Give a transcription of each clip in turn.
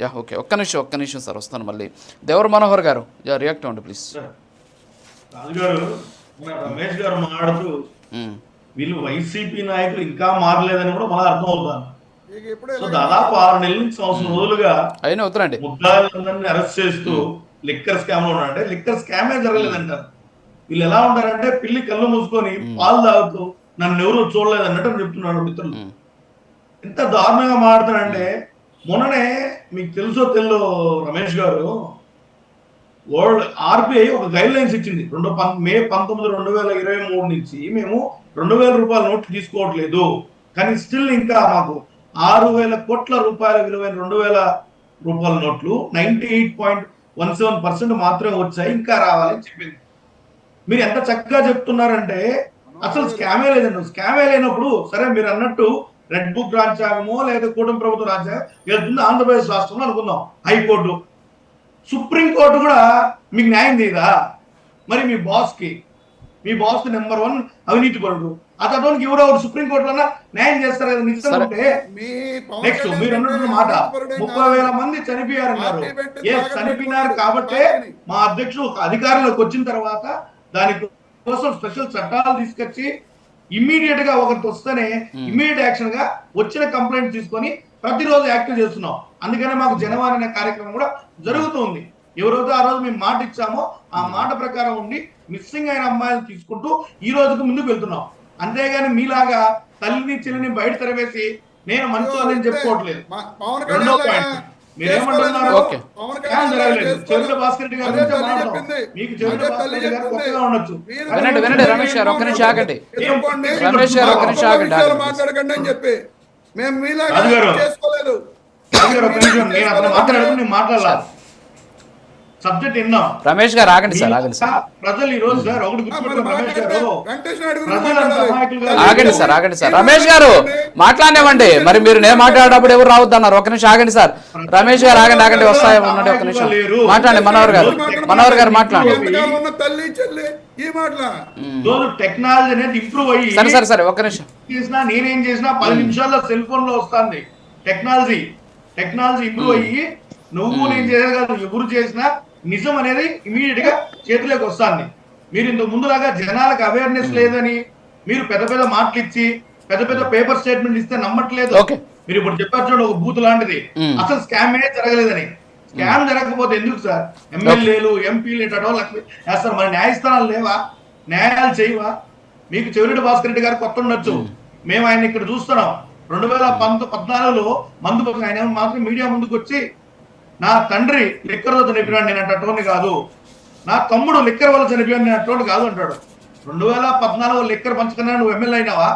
Yeah okay. ఒక్క నిమిషం ఒక్క నిమిషం సార్ వస్తాను మళ్ళీ. దేవర మనోహర్ గారు యా రియాక్ట్ అవ్వండి ప్లీజ్. మన రమేష్ గారు మాట్లాడుతూ వీళ్ళు వైసీపీ నాయకులు ఇంకా మారలేదని కూడా మళ్ళీ అర్థం అవుతాను దాదాపు ఆరు నెలల నుంచి సంవత్సరం రోజులుగా అయినా వద్దురండి. ముద్దాయిలందరినీ అరెస్ట్ చేస్తూ లిక్కర్ స్కామ్లో ఉన్నారంటే లిక్కర్ స్కామే జరగలేదంటారు. వీళ్ళు ఎలా ఉంటారంటే పిల్లి కళ్ళు మూసుకొని పాలు తాగుతూ నన్ను ఎవరు చూడలేదు అన్నట్టు చెప్తున్నాడు మిత్రులు. ఎంత దారుణంగా మాట్లాడతారంటే మొన్ననే మీకు తెలుసో తెల్లో రమేష్ గారు వరల్డ్ ఆర్బీఐ ఒక గైడ్ లైన్స్ ఇచ్చింది. రెండు పం- మే పంతొమ్మిది రెండు వేల ఇరవై మూడు నుంచి మేము రెండు వేల రూపాయల నోట్లు తీసుకోవట్లేదు. కానీ స్టిల్ ఇంకా మాకు ఆరు వేల కోట్ల రూపాయల విలువైన రెండు వేల రూపాయల నోట్లు ninety eight point one seven percent మాత్రమే వచ్చాయి ఇంకా రావాలని చెప్పింది. మీరు ఎంత చక్కగా చెప్తున్నారంటే అసలు స్కామే లేదండి. స్కామే లేనప్పుడు సరే మీరు అన్నట్టు రెడ్ బుక్ రాజ్యాంగమో లేదా కూటమి ప్రభుత్వ రాజ్యాంగం వెళ్తుంది ఆంధ్రప్రదేశ్ రాష్ట్రంలో అనుకుందాం హైకోర్టు సుప్రీంకోర్టు కూడా మీకు న్యాయం చేయదా మరి మీ బాస్కి మీ బాస్ నెంబర్ వన్ అవినీతి పరుడు అతనికి ఎవరో ఒకరు సుప్రీంకోర్టులో న్యాయం చేస్తారు కదా. ఉంటే నెక్స్ట్ మీరు అన్నటువంటి చెప్పే మాట ముప్పై వేల మంది చనిపోయారన్నారు పార్టీ పెట్టి ఏ చనిపోయినారు. కాబట్టే. మా అధ్యక్షుడు అధికారంలోకి వచ్చిన తర్వాత దాని కోసం స్పెషల్ చట్టాలు తీసుకొచ్చి ఇమ్మీడియట్గా ఒకరికి వస్తేనే ఇమ్మీడియట్ యాక్షన్గా వచ్చిన కంప్లైంట్ తీసుకొని ప్రతిరోజు యాక్టివ్ చేస్తున్నాం. అందుకనే మాకు జనవాణి అనే కార్యక్రమం కూడా జరుగుతుంది. ఎవరైతే ఆ రోజు మేము మాట ఇచ్చామో ఆ మాట ప్రకారం ఉండి మిస్సింగ్ అయిన అమ్మాయిలు తీసుకుంటూ ఈ రోజుకు ముందుకు వెళ్తున్నాం. అంతేగాని మీలాగా తల్లిని చెల్లిని బయట తెరవేసి నేను మంచి చెప్పుకోవట్లేదు. రెండో పాయింట్. వినండి, వినండి, రమేష్ గారు, ఒక్క నిమిషం ఆగండి. రమేష్ గారు, ఒక్క నిమిషం ఆగండి. మాట్లాడకండి అని చెప్పి. మేము గారు. చేసుకోలేదు. నేను అతను నేను సబ్జెక్ట్ విన్నాం. రమేష్ గారు ఆగండి సార్ ఆగండి సార్. ప్రజలు ఈ రోజు సార్ ఒకటి ఆగండి సార్ ఆగండి సార్. రమేష్ గారు మాట్లాడినివ్వండి. మరి మీరు నేను మాట్లాడేటప్పుడు ఎవరు రావద్దు అన్నారు. ఒక నిమిషం ఆగండి సార్. రమేష్ గారు ఆగండి ఆగండి. వస్తాయి ఉండండి ఒక నిమిషం. మాట్లాడండి మనోహర్ గారు. మనోహర్ గారు మాట్లాడండి. ఎంతకాలం ఉన్న తల్లి చెల్లి ఈ మాటల? రోజు టెక్నాలజీ అనేది ఇంప్రూవ్ అయ్యి సరే సరే సరే ఒక్క నిమిషం. చేసినా నేనేం చేసినా పది నిమిషాల్లో సెల్ ఫోన్లో వస్తుంది. టెక్నాలజీ. టెక్నాలజీ ఇంప్రూవ్ అయ్యి నువ్వు నేను చేసేది కాదు. ఎవరు చేసినా నిజం అనేది ఇమీడియట్గా చేతిలోకి వస్తుంది. మీరు ఇంతకు ముందులాగా జనాలకు అవేర్నెస్ లేదని మీరు పెద్ద పెద్ద మాటలు ఇచ్చి పెద్ద పెద్ద పేపర్ స్టేట్మెంట్ ఇస్తే నమ్మట్లేదు. మీరు ఇప్పుడు చెప్పారు చూడండి ఒక బూత్ లాంటిది. మ్మ్. అసలు స్కామ్ ఏ జరగలేదని. స్కామ్ జరగకపోతే ఎందుకు సార్? ఎమ్మెల్యేలు ఎంపీలు ఇటో వేస్తారు మరి న్యాయస్థానాలు లేవా? న్యాయాలు చేయవా? మీకు చెవిరెడ్డి భాస్కర్ రెడ్డి గారు కొత్త ఉండొచ్చు. మేము ఆయన ఇక్కడ చూస్తున్నాం. రెండు వేల పంత పద్నాలుగులో మందు ఆయన మాత్రం మీడియా ముందుకు వచ్చి నా తండ్రి లిక్కర్ వల్ల చనిపోయాడు నేను అటువంటి కాదు. నా తమ్ముడు లిక్కర్ వల్ల చనిపోయాడు నేను అటువంటి కాదు అంటాడు. రెండు వేల పద్నాలుగు లిక్కర్ పంచుకున్నా నువ్వు ఎమ్మెల్యే అయినావా?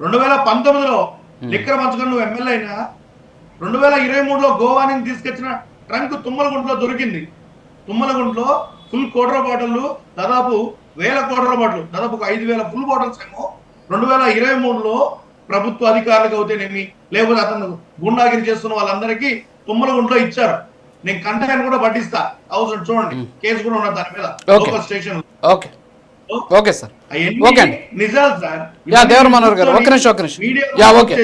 రెండు వేల పంతొమ్మిదిలో లిక్కర్ పంచుకుని నువ్వు ఎమ్మెల్యే అయినా రెండు వేల ఇరవై మూడులో గోవా నుంచి తీసుకొచ్చిన ట్రంక్ తుమ్మలగుంటలో దొరికింది. తుమ్మలగుంటలో ఫుల్ కోటర బాటిల్ దాదాపు వేల కోటర బాటిల్ దాదాపు ఒక ఐదు వేల ఫుల్ బాటిల్స్ ఏమో రెండు వేల ఇరవై మూడులో ప్రభుత్వ అధికారులకు అవుతేనేమి లేకపోతే అతను గుండాగిరి చేస్తున్న వాళ్ళందరికీ తుమ్మలగుంటలో ఇచ్చారు. నేను కంటైనర్ కూడా పట్టిస్తా. అవసరం చూడండి. కేసు కూడా ఉన్నది దాని మీద. Local station okay. Okay. Sir. Okay. నిజాలు సార్. యా, దేవర మనోహర్ గారు, ఒక్క నిమిషం, ఒక్క నిమిషం. Yeah, okay.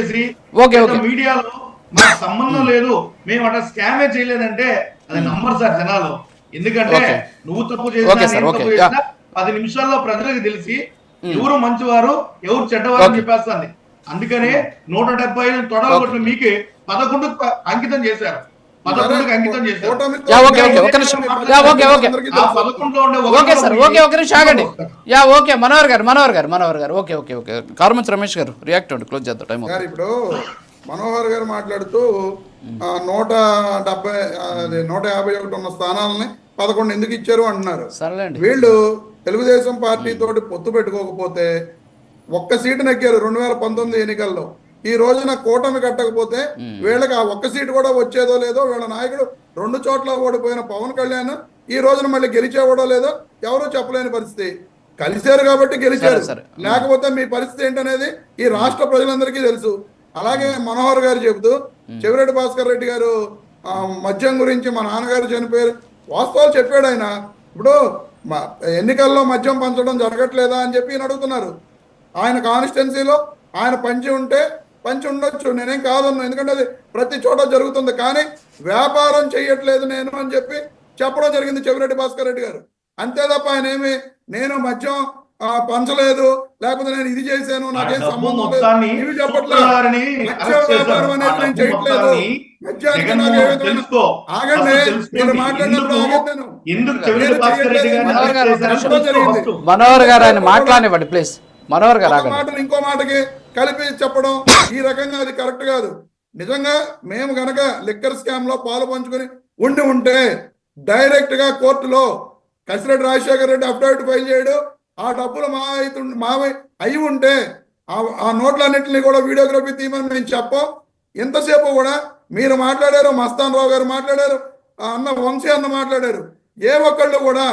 Okay, okay. మీడియాలో మాకు సంబంధం లేదు. మేము అట్లా స్కామే చేయలేదంటే అది నమ్మరు సార్ జనాలు. ఎందుకంటే. నువ్వు తప్పు చేసినా పది నిమిషాల్లో ప్రజలకు తెలిసి ఎవరు మంచివారు ఎవరు చెడ్డవారు అని. చెప్పేస్తుంది. అందుకనే నూట డెబ్బై ఐదు తొడలు. కొట్టిన మీకే పదకొండు అంకితం చేశారు. పదకొండుకి అంకితం చేశారు. కూటమితో యా ఓకే ఓకే ఒక్క నిమిషం. Yeah okay okay. అందరికీ ఆ తెలుసు. పదకొండులో ఉండే ఓకే సార్ ఒకరిలో ఓకే ఒక నిమిషం ఆగండి. యా ఓకే మనోహర్ గారు మనోహర్ గారు మనోహర్ గారు okay okay okay. Karumanchi Ramesh గారు రియాక్ట్ అవ్వండి క్లోజ్ చేద్దాం టైం గారు ఇప్పుడు మనోహర్ గారు మాట్లాడుతూ ఆ, నూట డెబ్బై నూట యాభై ఒకటి ఉన్న స్థానాలని పదకొండు ఎందుకు ఇచ్చారు అంటున్నారు. సరేలేండి. వీళ్ళు తెలుగుదేశం పార్టీ తోటి పొత్తు పెట్టుకోకపోతే ఒక్క సీటు నెగ్గారు రెండు వేల పంతొమ్మిది ఎన్నికల్లో. ఈ రోజున కూటమి కట్టకపోతే వీళ్ళకి ఆ ఒక్క సీటు కూడా వచ్చేదో లేదో వీళ్ళ నాయకుడు రెండు చోట్ల ఓడిపోయిన పవన్ కళ్యాణ్ ఈ రోజున మళ్ళీ గెలిచేవాడో లేదో ఎవరూ చెప్పలేని పరిస్థితి. కలిశారు కాబట్టి గెలిచారు. లేకపోతే మీ పరిస్థితి ఏంటనేది ఈ రాష్ట్ర ప్రజలందరికీ తెలుసు. అలాగే మనోహర్ గారు చెబుతూ చెవిరెడ్డి భాస్కర్ రెడ్డి గారు మద్యం గురించి మా నాన్నగారు చనిపోయారు. వాస్తవాలు చెప్పాడు ఆయన. ఇప్పుడు ఎన్నికల్లో మద్యం పంచడం జరగట్లేదా అని చెప్పి ఈయన అడుగుతున్నారు. ఆయన కాన్స్టిట్యున్సీలో ఆయన పంచి ఉంటే పంచి ఉండొచ్చు. నేనేం కాదన్నా. ఎందుకంటే అది ప్రతి చోట జరుగుతుంది. కానీ వ్యాపారం చేయట్లేదు నేను అని చెప్పి చెప్పడం జరిగింది చెవిరెడ్డి భాస్కర్ రెడ్డి గారు. అంతే తప్ప ఆయన ఏమి నేను మద్యం ఆ, పంచలేదు లేకపోతే నేను ఇది చేశాను నాకేం సంబంధం మొత్తాన్ని లేదు ఇవి చెప్పట్లేదు. మద్య. వ్యాపారం అనేది నేను చేయట్లేదు. మద్యానికి నాకు ఏ. ఆగండి. మాట్లాడినప్పుడు ఆగండి నేను. మనోహర్ గారు ఆయన మాట్లాడనివ్వండి ప్లీజ్. మనోహర్ గారు ఇంకో మాటకి కలిపి చెప్పడం ఈ రకంగా అది కరెక్ట్ కాదు. నిజంగా మేము గనక లిక్కర్ స్కామ్లో పాలు పంచుకొని ఉండి ఉంటే డైరెక్ట్గా కోర్టులో కసిరెడ్డి రాజశేఖర రెడ్డి అఫిడవిట్ ఫైల్ చేయడు. ఆ డబ్బులు మా అయితే మావి అయి ఉంటే ఆ నోట్లన్నింటినీ కూడా వీడియోగ్రఫీ తీయమని మేము చెప్పం. ఇంతసేపు కూడా మీరు మాట్లాడారు మస్తాన్ రావు గారు మాట్లాడారు ఆ అన్న వంశీ అన్న మాట్లాడారు. ఏ ఒక్కళ్ళు కూడా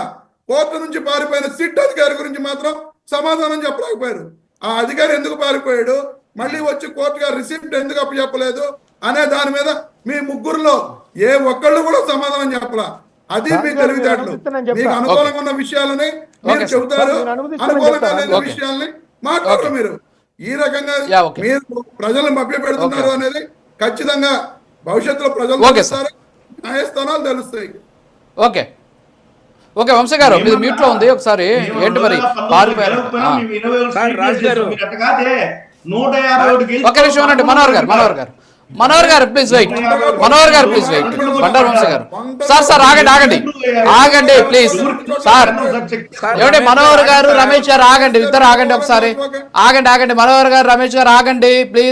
కోర్టు నుంచి పారిపోయిన సిట్ అధికారి గురించి మాత్రం సమాధానం చెప్పలేకపోయారు. ఆ అధికారి ఎందుకు పారిపోయాడు? మళ్ళీ వచ్చి కోర్టుగా రిసిప్ట్ ఎందుకు అప్పచెప్పలేదు? అనే దాని మీద మీ ముగ్గురులో ఏ ఒక్కళ్ళు కూడా సమాధానం చెప్పలా. అది మీ తెలివితేటలు. మీకు అనుకూలంగా ఉన్న విషయాలని మీరు. చెబుతారు. అనుకూలంగా. లేని. విషయాల్ని మాట్లాడరు మీరు. ఈ రకంగా. మీరు ప్రజలను మభ్య పెడుతున్నారు. అనేది ఖచ్చితంగా భవిష్యత్తులో ప్రజలు న్యాయస్థానాలు తెలుస్తాయి. ఓకే. ఓకే వంశీ గారు మీరు మ్యూట్లో ఉంది ఒకసారి ఏంటి మరి? 2019 పారిపోయారు. ఒక్క నిమిషం ఉండండి మనోహర్ గారు మనోహర్ గారు. మనోహర్ గారు ప్లీజ్ వెయిట్ మనోహర్ గారు ప్లీజ్ వెయిట్ బండారు వంశీ గారు సార్ సార్ ఆగండి ఆగండి. ఆగండి ప్లీజ్ సార్. ఏమండి మనోహర్ గారు రమేష్ గారు ఆగండి ఇద్దరు ఆగండి ఒకసారి. ఆగండి ఆగండి మనోహర్ గారు రమేష్ గారు ఆగండి ప్లీజ్